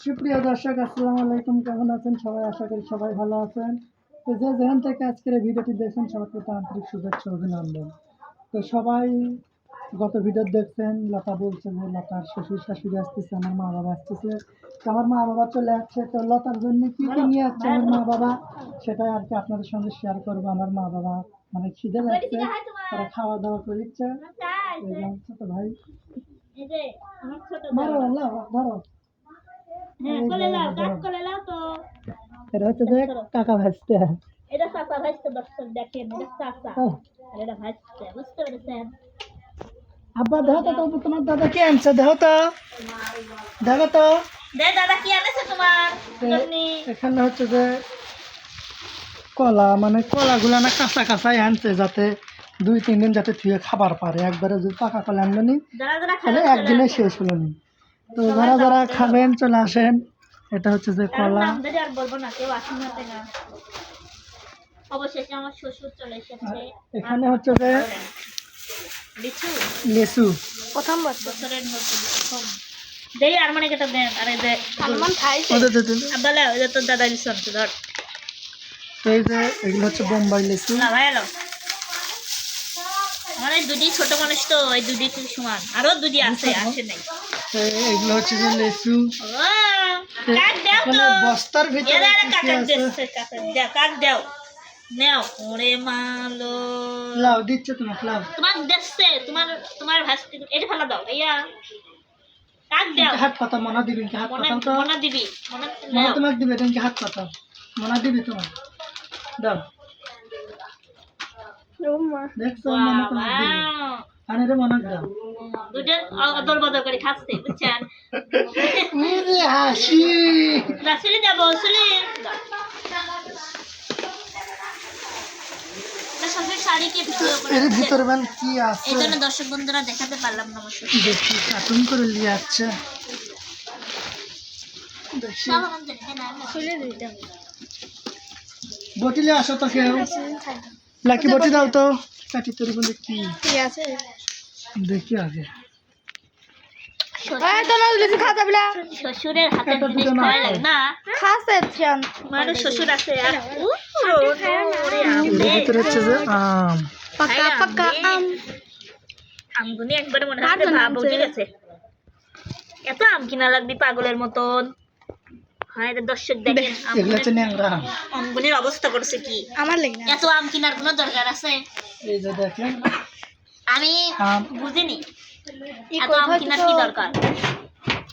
সুপ্রিয় দর্শক আসসালামু আলাইকুম কেমন আছেন সবাই? আশা করি সবাই ভালো আছেন। তো যে যেখান থেকে আজকের এই ভিডিওটি দেখছেন সবাইকে আন্তরিক শুভেচ্ছা অভিনন্দন। তো সবাই গত ভিডিও দেখছেন লতা বলছে যে লতার শ্বশুর শাশুড়ি আসতেছে আমার মা বাবা আসতেছে। তো আমার মা বাবা চলে আসছে তো লতার জন্য কি কি নিয়ে আসছে আমার মা বাবা? সেটাই আর কি আপনাদের সঙ্গে শেয়ার করব। আমার মা বাবা মানে খিদে লাগছে তারা খাওয়া দাওয়া করছে আমার ছোট ভাই ধরো আল্লাহ ধরো এটা হচ্ছে যে কাকা ভাজতে এটা চাচা ভাজতে দর্শক দেখেন এটা চাচা এটা ভাজতে বুঝতে পেরেছেন? আব্বা দেখো তো তোমার দাদা কে আনছে দেখো তো। দেখো তো। দে দাদা কি আনেছে তোমার? এখানে হচ্ছে যে কলা মানে কলাগুলো না কাঁচা কাঁচাই আনছে যাতে দুই তিন দিন যাতে থুয়ে খাবার পারে। একবারে যদি পাকা কলা আনলো নি তাহলে একদিনে শেষ হলো নি। তো যারা যারা খাবেন চলে আসেন। এটা হচ্ছে যে কলা। আর বলব না কেউ আসুন না অবশেষে আমার শ্বশুর চলে এসেছে। এখানে হচ্ছে যে লিচু? লেসু প্রথম বছরের প্রথম। দেই আর মানে কেটে দেন আরে দে। সালমান খাইছে ওদের তো- তো- আব্বালা ওই যে তোর দাদা ধর। তো এই যে এগুলো হচ্ছে বোম্বাই লেসু না ভাই এলো। আমার এই দুটি ছোট মানুষ তো এই দুটি সমান। আরও দুটি আছে আসে নাই। তো এগুলো হচ্ছে যে লেসু। কাক দাও তো। এখানে বস্তার ভিতরে কাকা দাও। নাও ওরে মালো। লাউ দিচ্ছে তোমাকে লাউ। তোমার দেখছে তোমার তোমার ভাস্তি এটা ফেলা দাও ভাইয়া। কাক দাও। হাত পাতা মনা দিবি কি হাত মনে তো? মনে দিবি মনা তোমাকে দিবে তুমি হাত মনা দিবি তোমার। দাও। দেখছ মনা তোমাকে দিবি। বাবা আনে দাও। দুটো অদল বদল করে খাচ্ছে বুঝছেন? উরে হাসি। রাসুলি দেবো সুলি শ্বশুর শাড়িকে ভিডিও করে এর দিচ্ছে। ভিতরে মান কি আছে? এই জন্য দর্শক বন্ধুরা দেখাতে পারলাম না দেখি কার্টুন করে নিয়ে আসছে। বটিলে আসো তো কেউ লাকি বটি দাও তো। কাটি তোর বলে কি? আছে? দেখি শ্বশুরের হাতে না। খাওয়া লাগে শ্বশুর আছে আর উ, ওরে এর আমরে। ভিতরে হচ্ছে যে আম। পাকা পাকা আম। আমগুনি একবারে মনে হচ্ছে ভাব গেছে এত আম কিনা লাগবি পাগলের মতন। হয় দর্শক দেখেন এগুলো হচ্ছে ন্যাংরা আম। আমগুনির অবস্থা করছে কি? আমার লেগে না। এত আম কেনার কোনো দরকার আছে? এই যে দেখেন। আমি বুঝিনি। এত আম কেনার কি দরকার?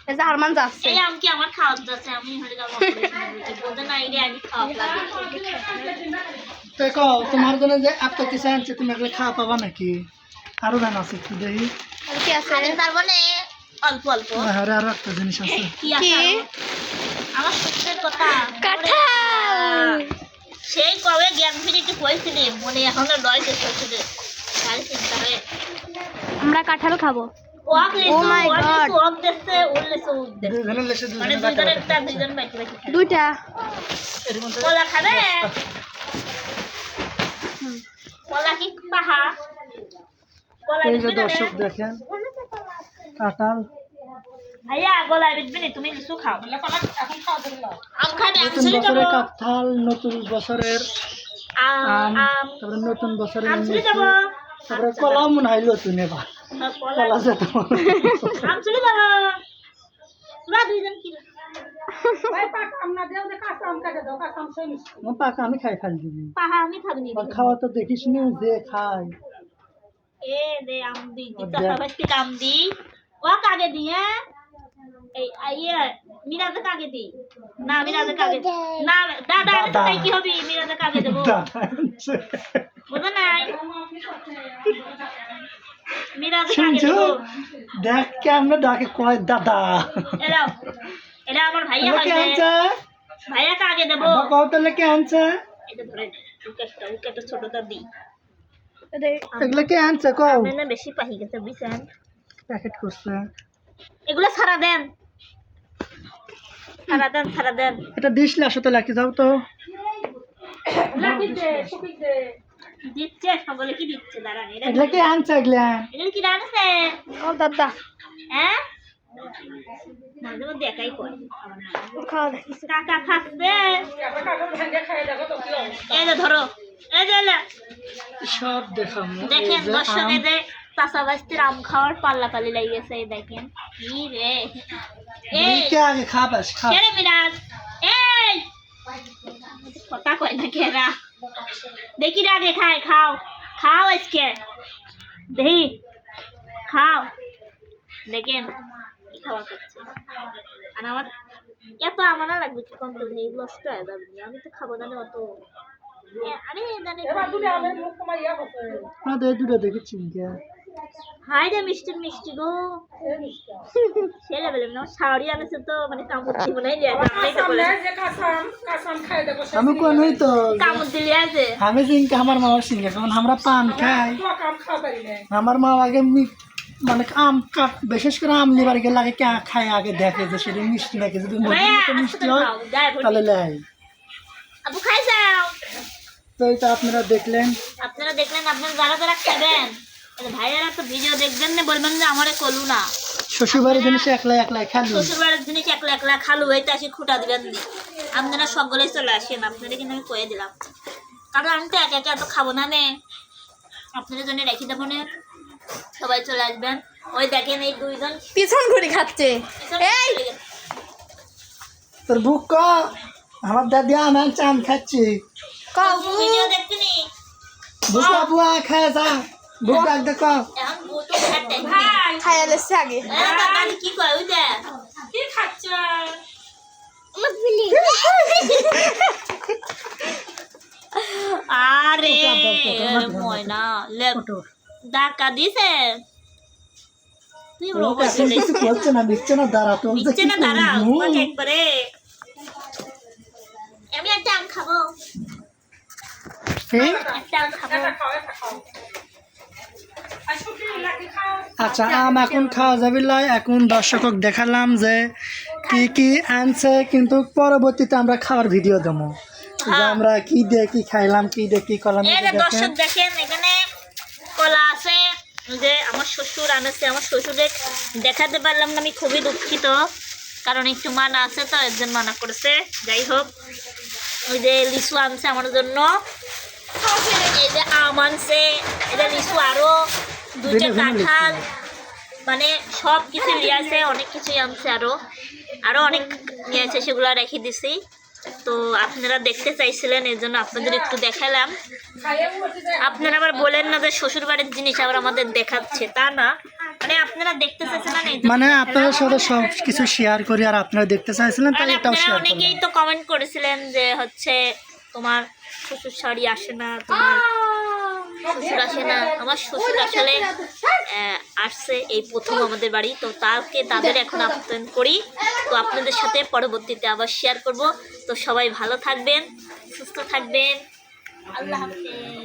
এই যে আরমান যাচ্ছে এই আম কি আমার খাওয়ার যাচ্ছে আমি হলে যাব বলতে না এই আমি খাওয়া লাগে। তো তোমার জন্য যে এত কিছু আনছে তুমি এগুলো খাওয়া পাবা নাকি? আরও ধান আছে কি দেখি। কি আছে? তার মানে অল্প অল্প। আরে আরও একটা জিনিস আছে। কি আছে? আমার সত্যের কথা কাঁঠাল। সেই কবে জ্ঞান ফিরিতে কইছিলি মনে এখনও লয় যে শ্বশুরের তাই চিন্তা হয় আমরা কাঁঠাল খাব। Oh। দুইটা। কলা খাবে? কলা কি পাহা? দর্শক দেখেন কাঁঠাল ভাইয়া কলা তুমি লিচু খাও। আম খাবে আম নতুন যাব বছরের কাঁঠাল নতুন বছরের আম তারপরে নতুন বছরের আম চলে লিচু, যাব। তারপরে কলাও মনে হয় নতুন এবার। কলা কলা যেত আম চলে যাব। তোরা দুইজন কি? আমি খাই খাই দিবি পাহা আমি খাবনি আর খাওয়া তো দেখিস নি যে খাই এ দে আম দি। আম দি ও কাগে দি এই আইয়ে মিরাজে না মিরাজে কাগে না দাদা। আমি তো কি হবে? মিরাজে কাগে দেবো? বুঝো নাই? মিরাজে কাগে দেবো? দেখ কেমন ডাকে কয় দাদা। এরা এরা আমার ভাইয়া এগুলো কে ভাইয়া কাগে দেবো? কে আনছে? এটা ধরে ছোটটা দি এগুলো কে আনছে কও? বেশি পাহি গেছে বুঝছেন? প্যাকেট করছে। এগুলো ছাড়া দেন। দেন এটা দিসলে আসো তো লাকি যাও তো। দিচ্ছে সকলে কি দিচ্ছে? দাঁড়ান এরা এগুলো আনছে এগুলা? এগুলো কি রানছে ও দাদা। হ্যাঁ? মাঝে মধ্যে একাই করে কাকা খাচ্ছে। এই যে ধরো এই যে সব দেখাম। দেখেন দর্শক আম, এই যে চাষা বাস্তির আম খাওয়ার পাল্লা পালি লেগে গেছে এই দেখেন। কি রে? আগে খাবাস খা। ছেড়ে মিরাজ এই! কথা কয় না কেরা? দেখি রে আগে খায় খাও। খাও আজকে। দেখি। খাও। দেখেন খাওয়া করছে। আর আমার এত আমার না লাগবে কম তো এই নষ্ট হয়ে যাবে আমি তো খাব না অত। আরে জানি দুটো দেখেছি হাই রে মিষ্টি মিষ্টি গো। ছেলে বেলে না শাড়ি আনেছে তো মানে কামড় দিব না এই যে আমরাই তো বলে আমি কোনই তো কামড় দিলে আছে আমি সিংকে আমার মামার সিংকে কারণ আমরা পান খাই আমার মা আগে মানে আম কাপ বিশেষ করে আম নিবার গেলে আগে কে খায় আগে দেখে যে সেটা মিষ্টি নাকি যদি মিষ্টি হয়। তাহলে লাই। আপু খাই যাও। তো এটা আপনারা দেখলেন। আপনারা দেখলেন আপনারা যারা যারা খাবেন। ভাইয়ারা তো ভিডিও দেখবেন না বলবেন যে আমারে কলু না। শ্বশুরবাড়ির জিনিস একলা একলা খালি জিনিস একলা একলা খালু হইতে আসি খুঁটা দিবেন নি আপনারা সকলে চলে আসেন আপনাদের কিন্তু আমি কয়ে দিলাম। কারণ আমি তো একা একা এত খাব না নে। আপনাদের জন্য রেখে দেবো না। সবাই চলে আসবেন। ওই দেখেন এই দুইজন। পিছন ঘুরি খাচ্ছে। এই! তোর বুক ক? আমার দাদি আমার চান খাচ্ছি। কও ভিডিও দেখতে নি। বুকা বুয়া খায় যা। বুক ডাক দেখ। খাইয়া লেছে আগে। কি কয় কি খাচ্ছ? আরে ময়না লে ফটো। ডাকা দিছে? কিছু করছে না দিচ্ছে না দাঁড়া তো দিচ্ছে না দাঁড়া একবারে। আমি একটা আম খাব। একটা আম খাব। আচ্ছা আম এখন খাওয়া যাবে এখন দর্শকক দেখালাম যে কি কি আনছে কিন্তু পরবর্তীতে আমরা খাওয়ার ভিডিও দেবো। যে আমরা কি দিয়ে কি খাইলাম কি দিয়ে কি করলাম দেখেন। দর্শক দেখেন এখানে কলা আছে যে আমার শ্বশুর আনেছে। আমার শ্বশুরে দেখাতে পারলাম না আমি খুবই দুঃখিত কারণ একটু মানা আছে তো এর জন্য মানা করেছে। যাই হোক ওই যে লিচু আনছে আমার জন্য। এই যে আম আনছে এই যে লিচু আরও দুইটা লিচু। কাঁঠাল মানে সব কিছু নিয়ে আছে অনেক কিছুই আনছে আরও আরও অনেক নিয়ে আছে সেগুলো রেখে দিছি তো আপনারা দেখতে চাইছিলেন এর জন্য আপনাদের একটু দেখালাম আপনারা আবার বলেন না যে শ্বশুর বাড়ির জিনিস আবার আমাদের দেখাচ্ছে তা না মানে আপনারা দেখতে চাইছিলেন এই মানে। আপনাদের সাথে সব কিছু শেয়ার করি আর আপনারা দেখতে চাইছিলেন তাই মানে এটাও শেয়ার অনেকেই তো কমেন্ট করেছিলেন যে হচ্ছে তোমার শ্বশুর শাড়ি আসে না তোমার শ্বশুর আসে না আমার শ্বশুর আসলে আসছে এই প্রথম আমাদের বাড়ি তো তাকে তাদের এখন আবেদন করি। তো আপনাদের সাথে পরবর্তীতে আবার শেয়ার করব। তো সবাই ভালো থাকবেন সুস্থ থাকবেন। আল্লাহ হাফেজ।